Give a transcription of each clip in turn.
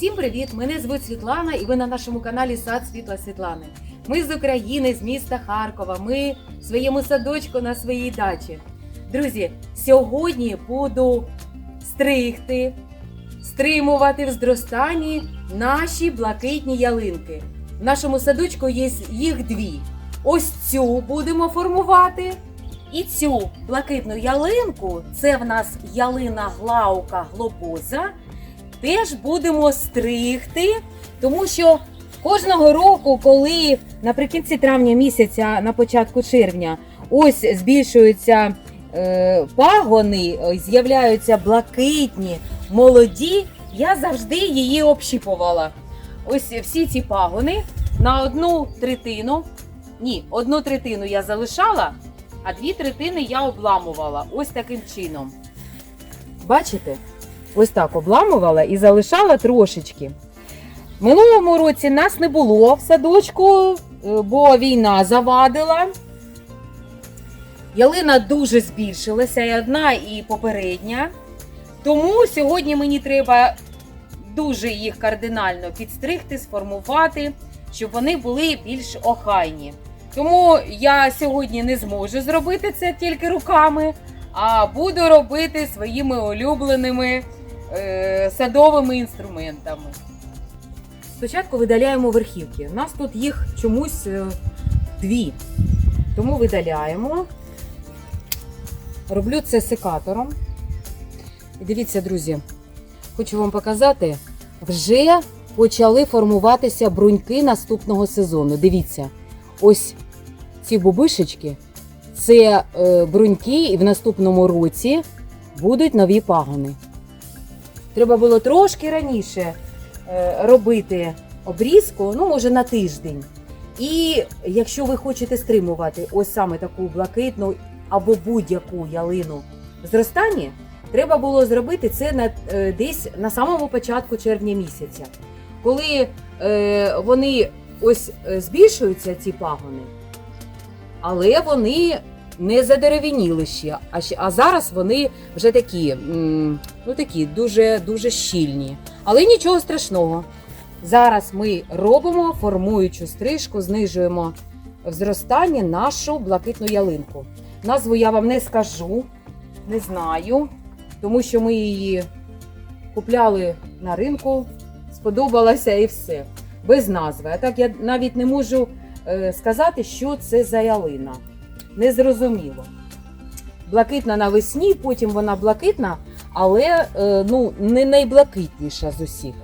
Всім привіт! Мене звуть Світлана, і ви на нашому каналі Сад Світла Світлани. Ми з України, з міста Харкова. Ми в своєму садочку на своїй дачі. Друзі, сьогодні буду стригти, стримувати в зростанні наші блакитні ялинки. В нашому садочку є їх дві. Ось цю будемо формувати. І цю блакитну ялинку, це в нас ялина глаука глобоза, теж будемо стригти, тому що кожного року, коли наприкінці травня місяця, на початку червня, ось збільшуються е, пагони, е, з'являються блакитні, молоді, я завжди її общіпувала. Ось всі ці пагони на одну третину. Ні, одну третину я залишала, а дві третини я обламувала ось таким чином. Бачите? Ось так обламувала і залишала трошечки. Минулому році нас не було в садочку, е, бо війна завадила. Ялина дуже збільшилася, і одна, і попередня. Тому сьогодні мені треба дуже їх кардинально підстригти, сформувати, щоб вони були більш охайні. Тому я сьогодні не зможу зробити це тільки руками, а буду робити своїми улюбленими садовими інструментами. Спочатку видаляємо верхівки. У нас тут їх чомусь е, дві. Тому видаляємо. Роблю це секатором. І дивіться, друзі, хочу вам показати, вже почали формуватися бруньки наступного сезону. Дивіться, ось ці бубишечки це е, бруньки, і в наступному році будуть нові пагони. Треба було трошки раніше е, робити обрізку, ну, може, на тиждень. І якщо ви хочете стримувати ось саме таку блакитну або будь-яку ялину в зростанні, треба було зробити це на, е, десь на самому початку червня місяця. Коли е, вони ось е, збільшуються, ці пагони, але вони не задеревініли ще. А, а зараз вони вже такі, ну такі дуже, дуже щільні. Але нічого страшного. Зараз ми робимо формуючу стрижку, знижуємо в зростанні нашу блакитну ялинку. Назву я вам не скажу, не знаю, тому що ми її купляли на ринку, сподобалася і все. Без назви. А так я навіть не можу е, сказати, що це за ялина. Незрозуміло. Блакитна навесні, потім вона блакитна, але е, ну, не найблакитніша з усіх.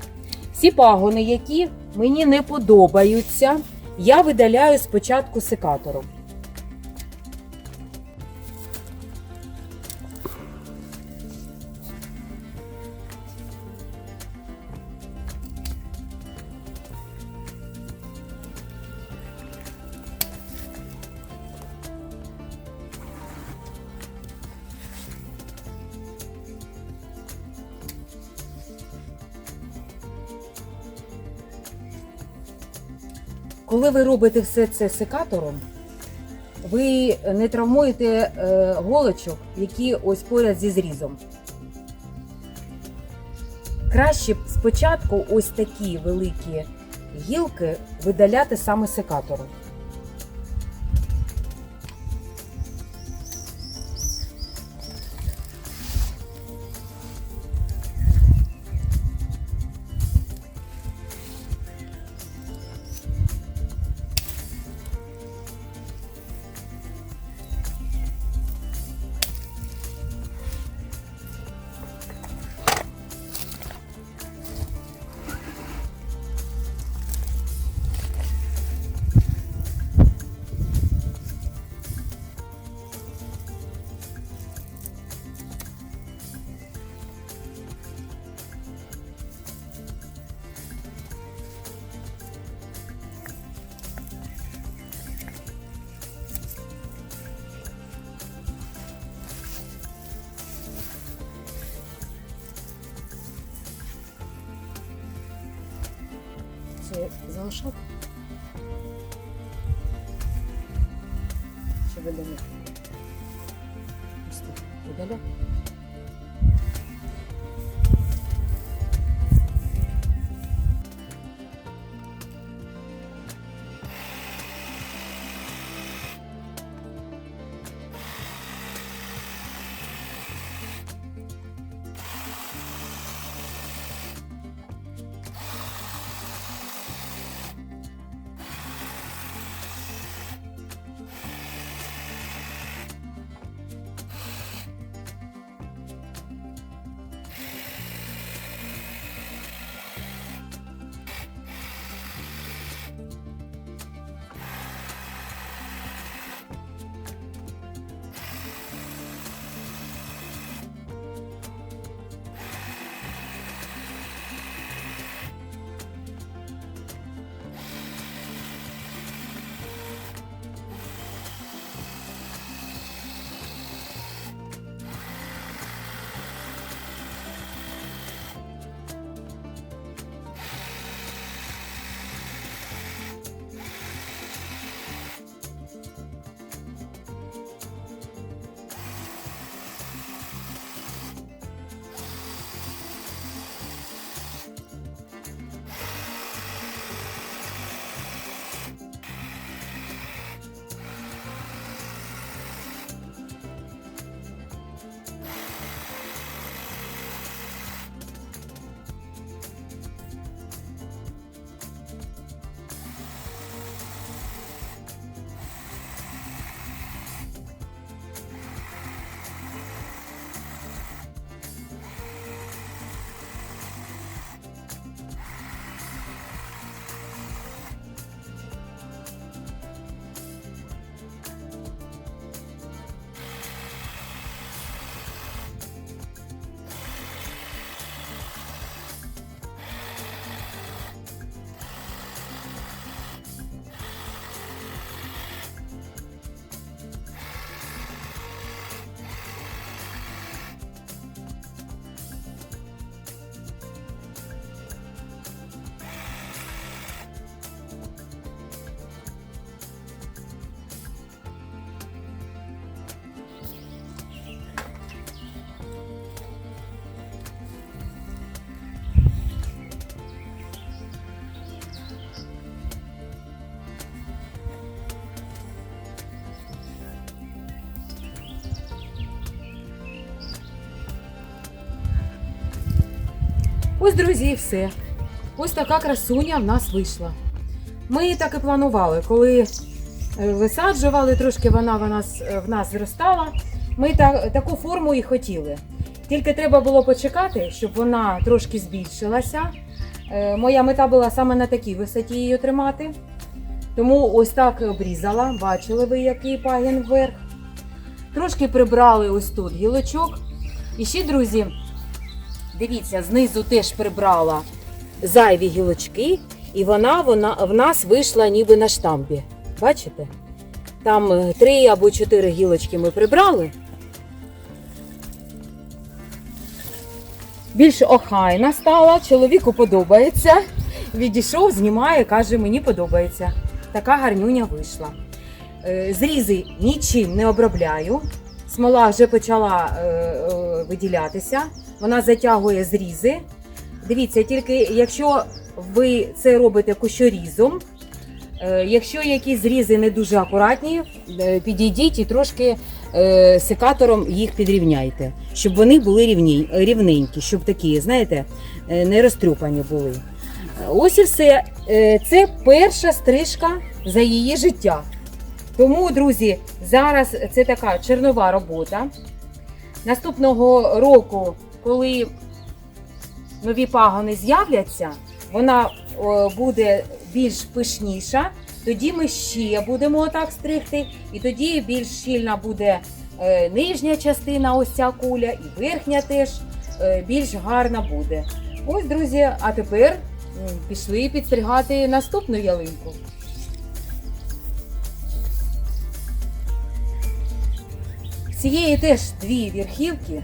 Всі пагони, які мені не подобаються, я видаляю спочатку секатором. Коли ви робите все це секатором, ви не травмуєте е, голочок, які ось поряд зі зрізом. Краще спочатку ось такі великі гілки видаляти саме секатором. Це залишати? Чи видаляти? Просто видаляти. Ось, друзі, і все. Ось така красуня в нас вийшла. Ми так і планували, коли е, висаджували, трошки вона в нас, е, в нас зростала. Ми та, таку форму і хотіли. Тільки треба було почекати, щоб вона трошки збільшилася. Е, Моя мета була саме на такій висоті її тримати. Тому ось так обрізала. Бачили ви, який пагін вверх. Трошки прибрали ось тут гілочок. І ще, друзі, дивіться, знизу теж прибрала зайві гілочки, і вона, вона в нас вийшла ніби на штампі. Бачите? Там е, три або чотири гілочки ми прибрали. Більш охайна стала, чоловіку подобається. Відійшов, знімає, каже, мені подобається. Така гарнюня вийшла. Е, Зрізи нічим не обробляю. Смола вже почала е, виділятися, вона затягує зрізи. Дивіться, тільки якщо ви це робите кущорізом, е, якщо якісь зрізи не дуже акуратні, е, підійдіть і трошки е, секатором їх підрівняйте, щоб вони були рівні, рівненькі, щоб такі, знаєте, не розтрюпані були. Ось і все. Це перша стрижка за її життя. Тому, друзі, зараз це така чернова робота. Наступного року, коли нові пагони з'являться, вона буде більш пишніша. Тоді ми ще будемо отак стригти, і тоді більш щільна буде е, нижня частина, ось ця куля, і верхня теж е, більш гарна буде. Ось, друзі, а тепер пішли підстригати наступну ялинку. Цієї теж дві верхівки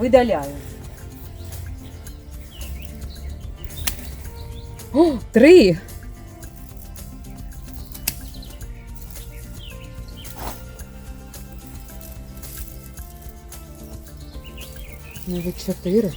видаляю. О, три. Навіть чотири.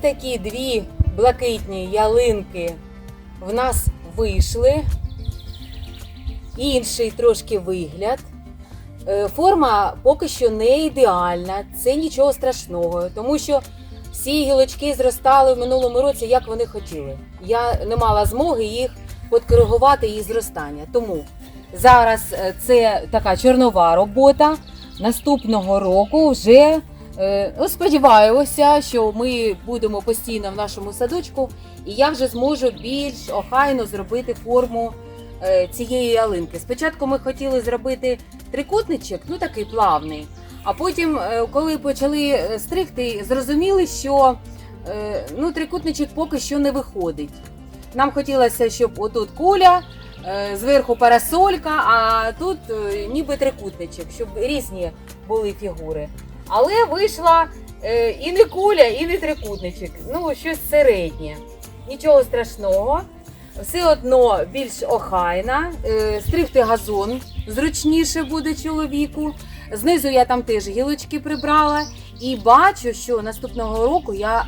Такі дві блакитні ялинки в нас вийшли. Інший трошки вигляд. Е, Форма поки що не ідеальна, це нічого страшного, тому що всі гілочки зростали в минулому році, як вони хотіли. Я не мала змоги їх подкоригувати її зростання. Тому зараз е, це така чорнова робота. Наступного року вже е, ну, сподіваюся, що ми будемо постійно в нашому садочку, і я вже зможу більш охайно зробити форму е, цієї ялинки. Спочатку ми хотіли зробити трикутничок, ну такий плавний. А потім, е, коли почали стригти, зрозуміли, що ну, трикутничок поки що не виходить. Нам хотілося, щоб отут куля, зверху парасолька, а тут ніби трикутничок, щоб різні були фігури. Але вийшла е, і не куля, і не трикутничок. Ну, щось середнє. Нічого страшного. Все одно більш охайна. Е, Стригти газон зручніше буде чоловіку. Знизу я там теж гілочки прибрала. І бачу, що наступного року я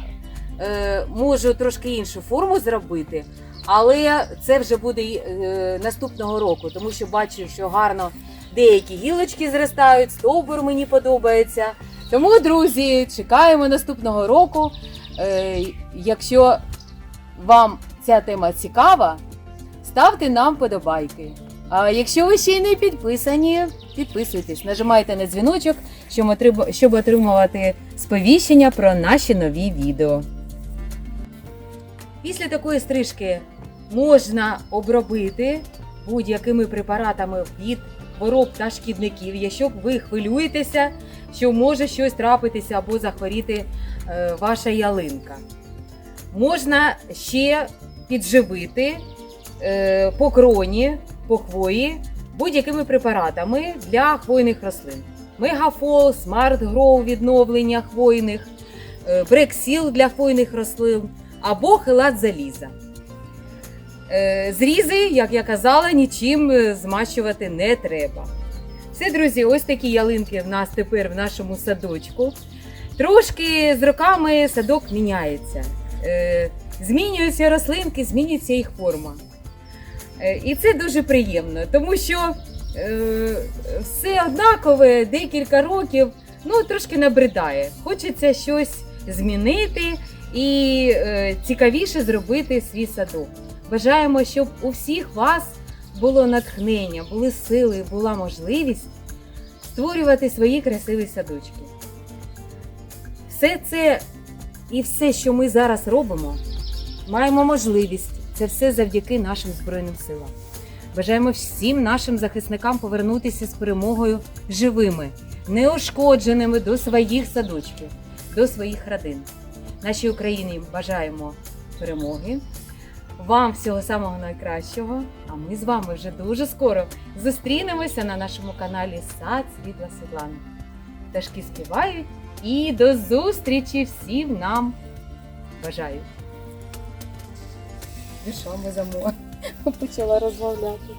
е, можу трошки іншу форму зробити. Але це вже буде е, наступного року, тому що бачу, що гарно деякі гілочки зростають, стовбур мені подобається. Тому, друзі, чекаємо наступного року. Е, якщо вам ця тема цікава, ставте нам подобайки. А якщо ви ще й не підписані, підписуйтесь, нажимайте на дзвіночок, щоб отримувати сповіщення про наші нові відео. Після такої стрижки можна обробити будь-якими препаратами від хвороб та шкідників, якщо ви хвилюєтеся, що може щось трапитися або захворіти е, ваша ялинка. Можна ще підживити е, по кроні, по хвої будь-якими препаратами для хвойних рослин. Мегафол, Смарт Гроу відновлення хвойних, е, Брексіл для хвойних рослин або хелат заліза. Е, Зрізи, як я казала, нічим е, змащувати не треба. Все, друзі, ось такі ялинки в нас тепер в нашому садочку. Трошки з роками садок міняється. Е, Змінюються рослинки, змінюється їх форма. І це дуже приємно, тому що все однакове декілька років ну, трошки набридає. Хочеться щось змінити і цікавіше зробити свій садок. Бажаємо, щоб у всіх вас було натхнення, були сили, була можливість створювати свої красиві садочки. Все це і все, що ми зараз робимо, маємо можливість. Це все завдяки нашим Збройним силам. Бажаємо всім нашим захисникам повернутися з перемогою живими, неушкодженими до своїх садочків, до своїх родин. Нашій Україні бажаємо перемоги. Вам всього самого найкращого. А ми з вами вже дуже скоро зустрінемося на нашому каналі Сад Світла Світлана. Пташки співають і до зустрічі всім нам бажаю. Ну що ми? Почала розмовляти.